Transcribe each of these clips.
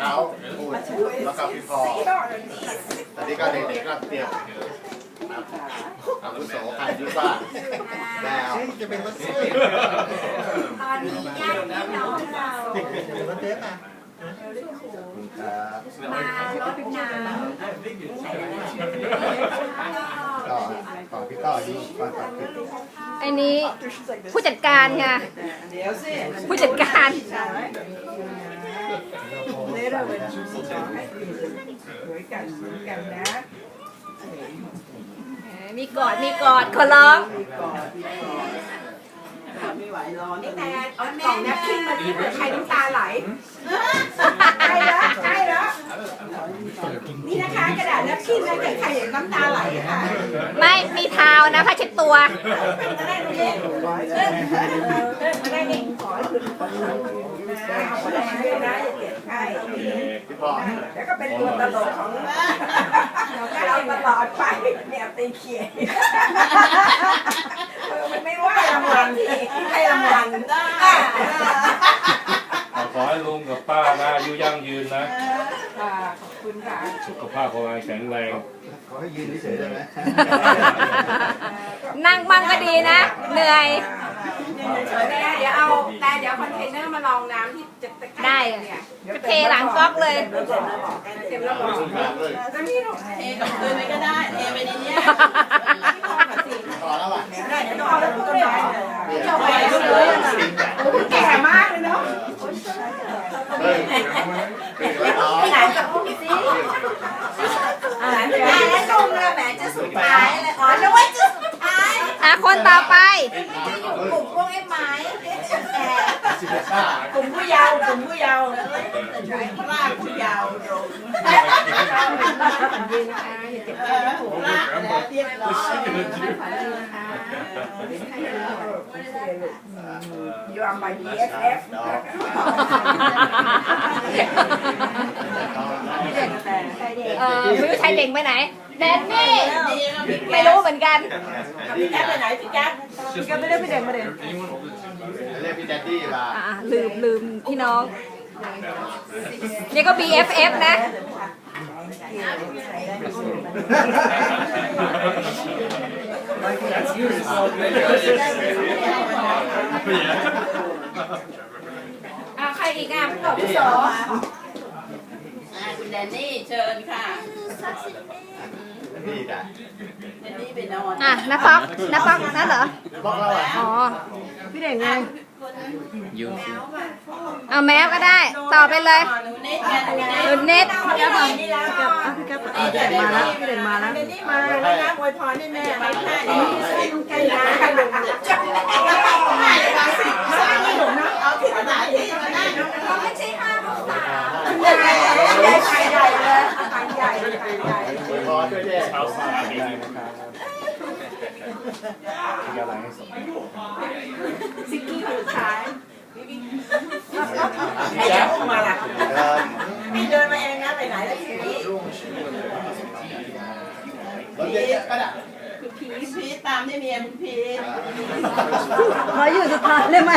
เขาพูดแล้วก็พี่พอแต่นี่ก็เด็กๆก็เตรียมอาวุโสใครดีกว่าแล้วจะเป็นวัดเสื้อตอนนี้ญาติพี่น้องเราวัดเสื้อป่ะครับมารดน้ำต่อต่อพี่ต่อดีก่อนต่อพี่อ้นี้ผู้จัดการค่ะผู้จัดการ มีกอดมีกอดขอร้องแต่เอากล่องแนปคินมาที่เผื่อใครน้ำตาไหลใช่แล้วใช่แล้วนี่นะคะกระดาษแนปคินนะเกิดใครเห็นน้ำตาไหลค่ะไม่มีเท้านะผ้าเช็ดตัวมาได้ดูดิเดินเดินมาได้ดิขอให้คุณ เอาไปได้นะอย่าเกลียดใครพี่พอแล้วก็เป็นตัวตลกของเราตลอดไปเนี่ยตีเขียนมันไม่ว่าให้รางวัลให้รางวัลได้ขอให้ลุงกับป้านะอายุยั่งยืนนะค่ะขอบคุณค่ะสุขภาพของเราแข็งแรงขอให้ยืนเฉยๆได้ไหมนั่งมั่งก็ดีนะ เหนื่อย แต่เดี๋ยวเอาแต่เดี๋ยวคอนเทนเนอร์มาลองน้ำที่จะตะได้เนี่ยจะเทหลังก๊อกเลย เต็มแล้วบอกเลยแล้วนี่หนูเทกับคืนไปก็ได้เทไปในเนี้ยพอแล้วอะได้เดี๋ยวต้องเอาแล้วพูดไม่ได้เนี่ยเจ้าไปเลยแก่มากเลยเนาะเฮ้ยเป็นไรน้องหลานกับพูดสิหลานแล้วตรงเลยแหมจะสุดท้ายเลยอ๋อนึกว่าจะสุดท้ายอะคนต่อไป กลุ่มพวกไอ้ไม้ สิบเอ็ดห้า กลุ่มผู้เยาว์กลุ่มผู้เยาว์ใช้พลาดผู้ยาวลงเออลากแล้วเรียบร้อย You are my BFF น้องเออไม่รู้ชายเด่งไปไหนแดนนี่ไม่รู้เหมือนกันพี่แจ๊คไปไหนพี่แจ๊คพี่แจ๊คไม่ได้พี่เด่นมาเด่นเรียกพี่แดดดี้มาอะลืมลืมพี่น้อง นี่ก็ BFF นะ อะใครอีกอะพี่ต่อพี่สออ่าคุณแดนนี่เชิญค่ะนี่จ้ะแดนนี่ไปนอนอะน้าป๊อกน้าป๊อกนั่นเหรอบอกเราอะ อ๋อ พี่เด่นไง เอาแมวก็ได้ ต่อไปเลยหนูเน็ตไงหนูเน็ตหนุนเน็ตพี่แจ๊คนี่แล้วพี่แจ๊คพี่เด่นมาแล้วพี่เด่นมาแล้วพี่เด่นนี่มาแล้วนะอวยพรให้แม่ไปแค่นี้ใกล้นะจับแม่ไม่หนุ่มนะเอาที่ไหนที่มานั่งไม่ใช่ห้าลูกสาวใหญ่ใหญ่ใหญ่ใหญ่เลยใหญ่ใหญ่พอช่วยเจ๊เอาสาดีนะครับซิกกี้คนสุดท้าย ไอ้แจ๊คมาล่ะเดินพี่เดินมาเองนะไปไหนแล้วทีนี้รถเยอะๆก็ได้คุณพีชพีตามที่เมียคุณพีชขออยู่สุดท้ายเลยไหม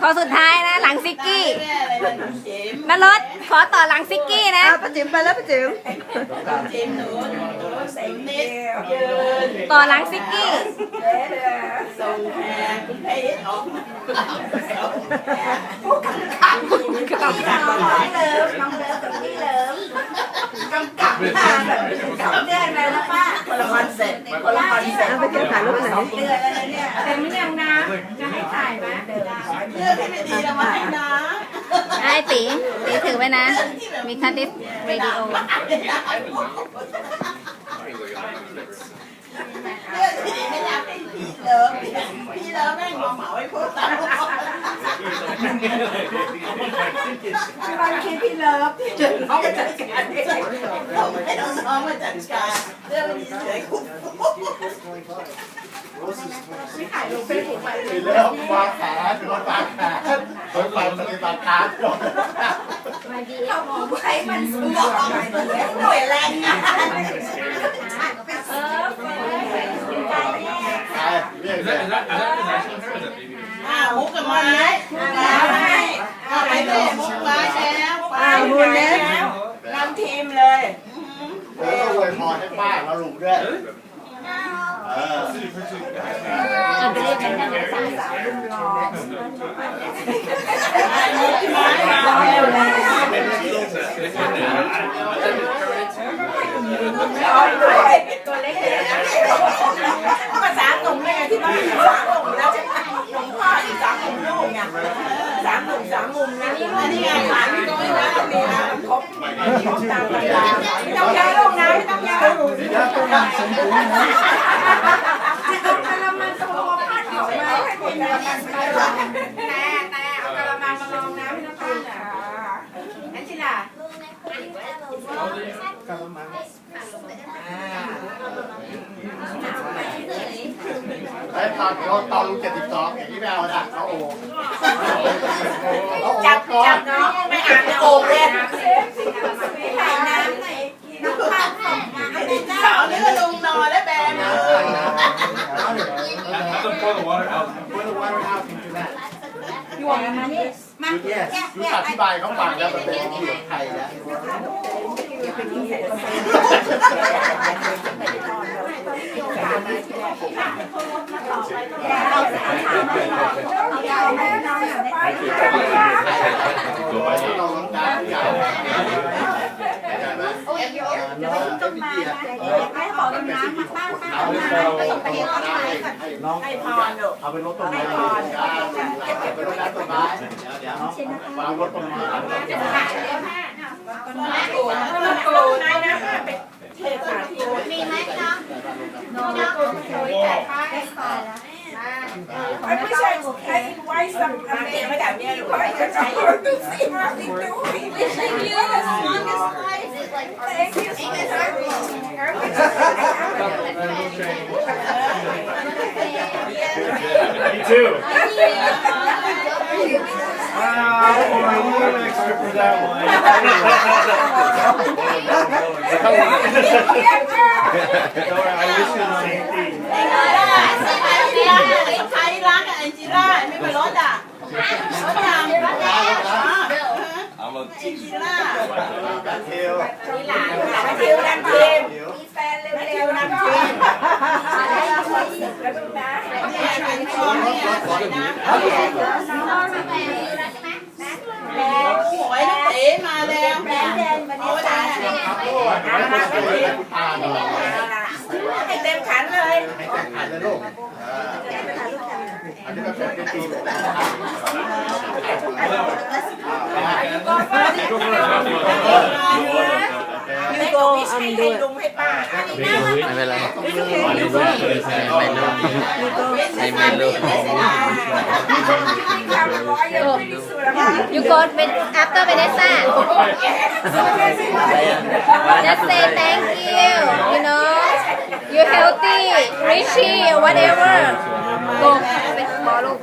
ขอสุดท้ายนะ หลังซิกกี้แม่อะไรส ขอต่อหลังซิกกี้นะป้าจิ๋มไปแล้วป้าจิ๋มคุณเจมส์หนูหนูเน็ตยืนต่อหลังซิกกี้ส่งแทนคุณพีชออกมาผู้กำกับพี่น้องเลิฟน้องเลิฟกับพี่เลิฟกำกับทางแบบกำเดือนไปแล้วป้าคนละคอนเซ็ปต์คนละคอนเซ็ปต์ไปเก็บถ่ายรูปไหน เดือนแล้วเนี่ยเต็มยังนะจะให้ ถ่ายไหมเดินเรื่องที่ไม่ดีเรามาให้นะไอ้ตีตีถือไว้นะ มีคันดิสเรดิโอเรื่องที่ดีไม่อยากให้พี่เลิฟพี่เลิฟแม่งมาเหมาให้พวกเราบางทีพี่เลิฟที่จะน้องจัดการเองเราให้น้องมาจัดการเรื่องนี้เฉยคุณไม่ ถ่ายลงเฟซบุ๊กไปมีเรื่องวางแผนรถวางแผนรถไฟปฏิบัติการรถเขาบอกว่าให้มันสมองหน่วยแรงงานเออใครเรียกเลยอ่ามุกกันมาไหมเอาไปเลยมุกมาทีมเลย แล้วก็อวยพรให้ป้าแล้วลุงด้วยเออเอาไปเรียกกันได้ไหมสามสาวตัวเล็กๆภาษาหนุ่มเลยที่บ้านภาษาหนุ่มแล้วหนุ่มพ่ออีกสามหนุ่มลูกไงสามหนุ่มสามมุมนะนี่ไงหลานพี่น้อยนะมีนะครบครบตามกันไม่ต้องย้ายลูกนะไม่ต้องย้าย แต่แต่เอากระมังมาลองน้ำให้น้ำตาลอะนั่นสิล่ะไอ้ตอนเขาตอนลุงเจ็ดสิบสองอย่างนี้ไม่เอานะเขาโอ้จับจับน้องไม่อ่านในโอ่งเลยใส่น้ำในน้ำข้าวส่งมาให้ได้สาวนี่ก็ลุงนอนแล้วแบนต้อ pour the water out หยวงมานี่มารู้อธิบายเขาฟังแล้วมันเป็นที่ของไทยแล้ว ตัวไปเราลงน้ำใหญ่ เข้าใจไหมน้องต้องมานะให้ขอน้ำมาป้าป้าเอาไปเอาไปน้องให้พรลูกเอาไปรถต้นไม้ก่อนเอาไปรถต้นไม้เดี๋ยวเดี๋ยววางรถต้นไม้โกรธนายนะเป็นเทพาทีมีไหมน้องน้องน้องไม่ใช่ให้ไว้สำหรับเองไม่แบบนี้ลูกไว้จะใช้ดูสิมาสิดู Thank you as long as I like Thank you so Me too. Ah, boy, a little extra for that one. I wish you the same thing. ใครรักแอน จิร่าไม่เป็นรถอะรถยางรถยางแอนจิร่าแบบเทลแมทธิวนันทีมเดี๋ยวแมทธิวนันทีมแม่หวยนักเตะมาแล้วแม่โอ้ได้ครับโอ้ยให้คนสวยให้คุณตาหน่อยให้เต็มขันเลยให้แข่งขันเลยลูก ก็เป็นปีแบบยูโกไม่ใช่ให้ลุงให้ป้าไม่เป็นไรต้องเลือกไม่รู้ไม่ไรู้ you go with after Vanessa just say thank you you know you healthy richy whatever go look.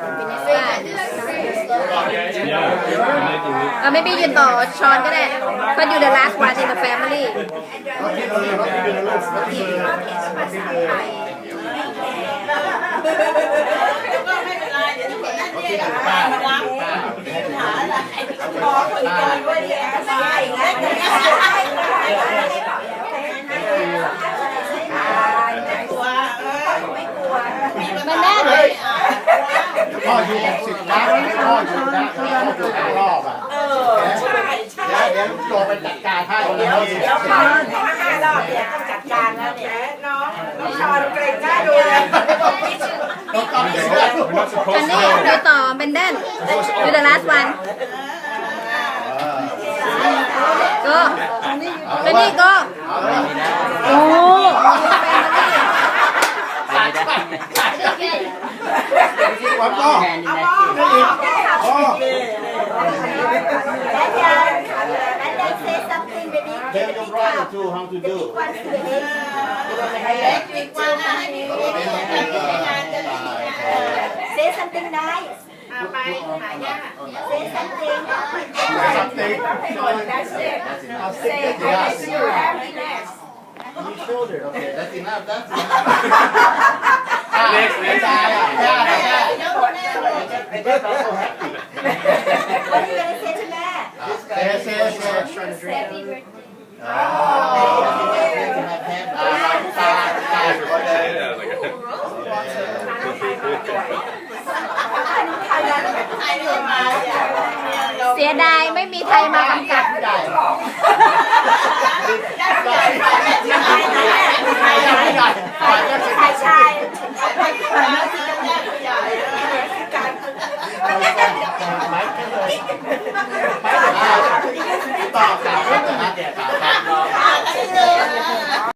อะ maybe ยืนต่อชอนก็ได้ but you the last one in the family ร ถที่เลยรถที่เลยลูกรถที่เลยรถที่เลยก็ไม่เป็นไรเดี๋ยวทุกคนนั่นเนี่ยป้ามาล้างหาอะไรพอคุยกันด้วยเนี่ยสบายแล้วตัวเออไม่กลัวมันแน่เลยพ่ออยู่สิบนัดพ่ออยู่นะพ่ออยู่ห้ารอบอะเออใช่ใช่เดี๋ยวเดี๋ยวโจไปจัดการให้เดี๋ยวเดี๋ยวพอห้ารอบเนี่ยต้องจัดการแล้วเนี่ยน้องน้องชอนเกรงกล้าดูเลยต้องต้องเดี๋ยวอันนี้ know. ยืนต่อเป็นแดน you the last one ก็เป็นนี่ก็ โอ้ ไปไม่ได้ วันพ่อ เอาพ่อพ่อ พ่อ แล้วยายแล้วยาย say something baby Tell your brother to how to do เล็กอีกวันนะให้มีงานจะดี Say something nice ไปหายา Say something something That's it I'll stick Say it I yes wish you happiness You showed it okay that's enough that's enough next next yeah yeah yeah What are you gonna say to Matt say say say ตาตาอยู่คนเดียวไทยแล้วไทยนี่มาเสียดายไม่มีใครมากำกับไทยไหนไทยไหนไทยไหนใหญ่ใหญ่ก็สิชายชาย ตอบถามเรื่องอะไรเดี๋ยวตอบถาม